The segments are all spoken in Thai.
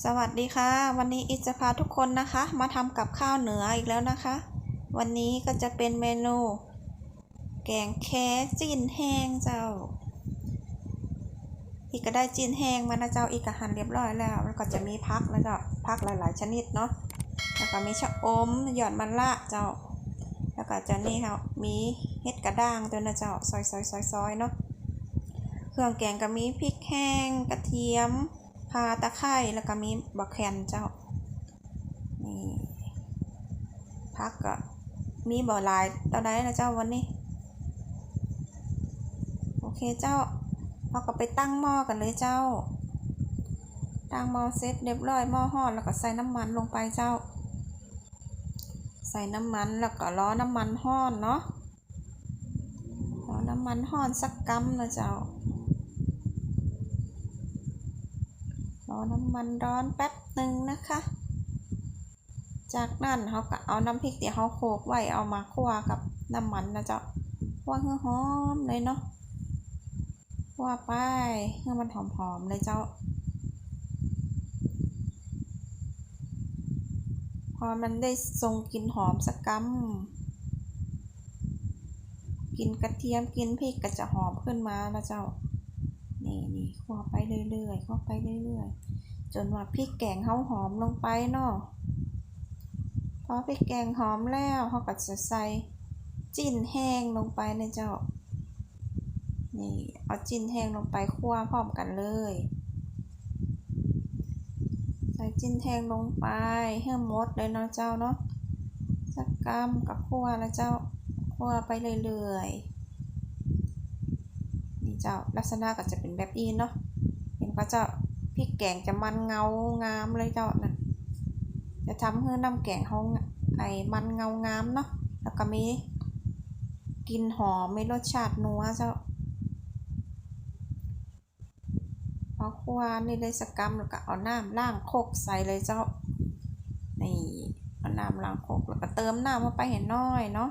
สวัสดีค่ะ วันนี้อิจจะพาทุกคนนะคะ มาทำกับข้าวเหนืออีกแล้วนะคะ วันนี้ก็จะเป็นเมนู แกงแคจีนแห้งเจ้า อีกก็ได้จีนแห้งมานะเจ้าอีกก็หั่นเรียบร้อยแล้ว แล้วก็จะมีพักแล้วก็พักหลาย ๆ ชนิดเนาะแล้วก็มีชะอมหยอดมันละเจ้า แล้วก็จะนี่ค่ะมีเห็ดกระด้างตัวนะเจ้าซอยซอยซอยซอยเนาะเครื่องแกงก็มีพริกแห้งกระเทียม พาตะไคร้แล้วก็มีบักแคนเจ้า นี่พักก็มีบ่อลายตอนไหนนะเจ้าวันนี้ โอเคเจ้าเราก็ไปตั้งหม้อกันเลยเจ้า ตั้งหม้อเสร็จเรียบร้อยหม้อห่อแล้วก็ใส่น้ำมันลงไปเจ้า ใส่น้ำมันแล้วก็ล้อน้ำมันห่อนเนาะล้อน้ำมันห่อนสักกัมนะเจ้า ร อน้ำมันร้อนแป๊บหนึ่งนะคะ จากนั้นเขาก็เอาน้ำพริกที่เขาโขลกไว้เอามาคั่วกับน้ำมันนะเจ้าคั่วให้หอมเลยเนาะคั่วไปให้มันหอมๆเลยเจ้า พอมันได้ทรงกลิ่นหอมสักกัมกินกระเทียมกินพริกก็จะหอมขึ้นมาแล้วเจ้า นี่นี่คั่วไปเรื่อยๆคั่วไปเรื่อยๆ จนว่าพริกแกงเขาหอมลงไปเนาะพอพริกแกงหอมแล้วเขาก็จะใส่จิ้นแห้งลงไปนะเจ้า นี่เอาจิ้นแห้งลงไปคั่วพร้อมกันเลย ใส่จิ้นแห้งลงไปให้หมดเลยเนาะเจ้าเนาะสักกรัมกับคั่วแล้วเจ้าคั่วไปเรื่อยๆ เจ้าลักษณะก็จะเป็นแบบนี้เนาะเห็นก็จะพริกแกงจะมันเงางามเลยเจ้านะจะทำให้น้ำแกงเขาไอ้มันเงางามเนาะแล้วก็มีกลิ่นหอมมีรสชาตินัวเจ้าพอคั่วนี่ได้สกกัมแล้วก็เอาน้ำล้างโคกใส่เลยเจ้านี่เอาน้ำล้างโคกแล้วก็เติมน้ำเข้าไปเห็นน้อยเนาะ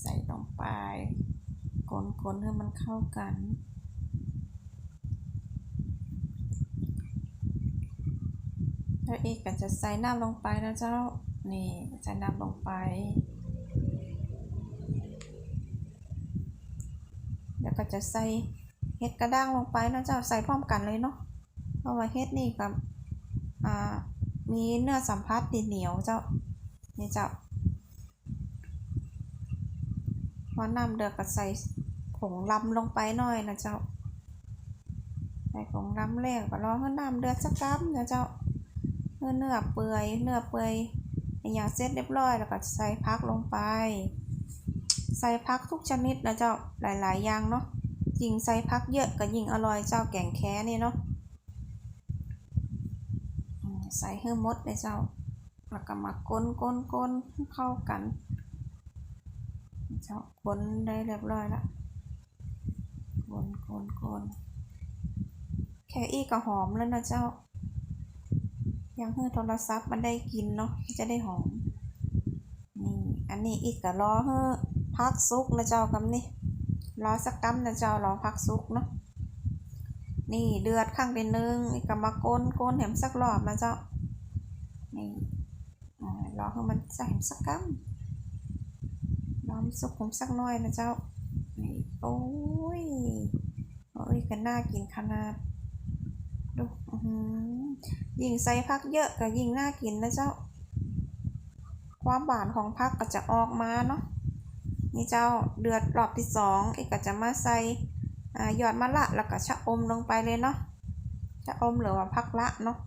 ใส่ลง ไปคนๆให้มันเข้ากัน แล้วอีกก็จะใส่น้ำลงไปนะเจ้า นี่ใส่น้ำลงไปแล้วก็จะใส่เห็ดกระด้างลงไปนะเจ้าใส่พร้อมกันเลยเนาะเพราะว่าเห็ดนี่กับอ่ามีเนื้อสัมผัสดีเหนียวเจ้านี่เจ้า พ อน้ำเดือดก็ใส่ผงลำลงไปหน่อยนะเจ้า ใส่ผงลำแล้วก็รอให้น้ำเดือดสักกั๊บนะเจ้าเนื้อเนื้อเปื่อยเนื้อเปื่อยอย่างเสร็จเรียบร้อยแล้วก็ใส่พักลงไป ใส่พักทุกชนิดนะเจ้าหลายๆ อย่างเนาะยิ่งใส่พักเยอะก็ยิ่งอร่อยเจ้าแกงแค่นี่เนาะใส่ให้หมดเลยเจ้าแล้วก็มาก้นก้นก้นเข้ากัน เจ้าคนได้เรียบร้อยละคนคนคนแค่อีกก็หอมแล้วนะเจ้า ยังเพื่อโทรศัพท์มันได้กินเนาะจะได้หอม นี่อันนี้อีกก็รอเพื่อพักซุกนะเจ้ากำนี่รอสักกัมนะเจ้ารอพักซุกเนาะนี่เดือดข้างเป็นนึงอีกก็มาโก้นก้นแหมสักรอบนะเจ้านี่รอให้มันใส่สักกั มน้ำซุปผมสักหน่อยนะเจ้าโอ้ยโอ้ยกันน่ากินขนาดดูยิ่งใส่พักเยอะก็ยิ่งน่ากินนะเจ้า ความหวานของพักก็จะออกมาเนาะนี่เจ้าเดือดรอบที่สองอีกก็จะมาใส่หยอดมะละแล้วก็ชะอมลงไปเลยเนาะชะอมหรือว่าพักละเนาะ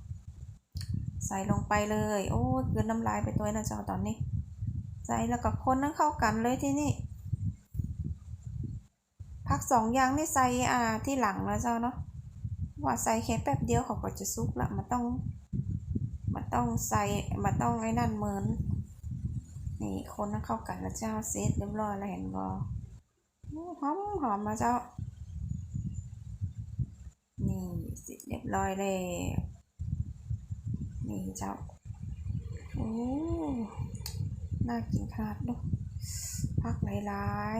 ใส่ลงไปเลย โอ้ยเกินน้ำลายไปตัวนะเจ้าตอนนี้ ใส่แล้วก็คนนั้นเข้ากันเลยที่นี่พักสองอย่างนี่ใส่อ่าที่หลังแล้วเจ้าเนาะว่าใส่แค่แป๊บเดียวเขาก็จะซุกละมันต้องมันต้องใส่มันต้องไอ้นั่นเหมือนนี่คนนั้นเข้ากันแล้วเจ้าเซตเรียบร้อยแล้วเห็นบอหอมหอมมาเจ้า นี่เสร็จเรียบร้อยเลยนี่เจ้าโอ้ น่ากินขนาดดูพักหลาย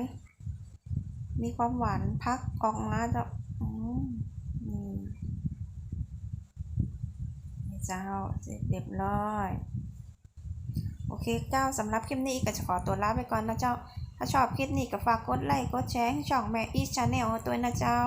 ๆ มีความหวานพักออกมาจะอืมนี่เจ้าเสร็จเรียบร้อย โอเคเจ้าสำหรับคลิปนี้ก็จะขอตัวลาไปก่อนนะเจ้า ถ้าชอบคลิปนี้ก็ฝากกดไลค์กดแชร์ให้ช่องแม่อีชาแนลตัวนะเจ้า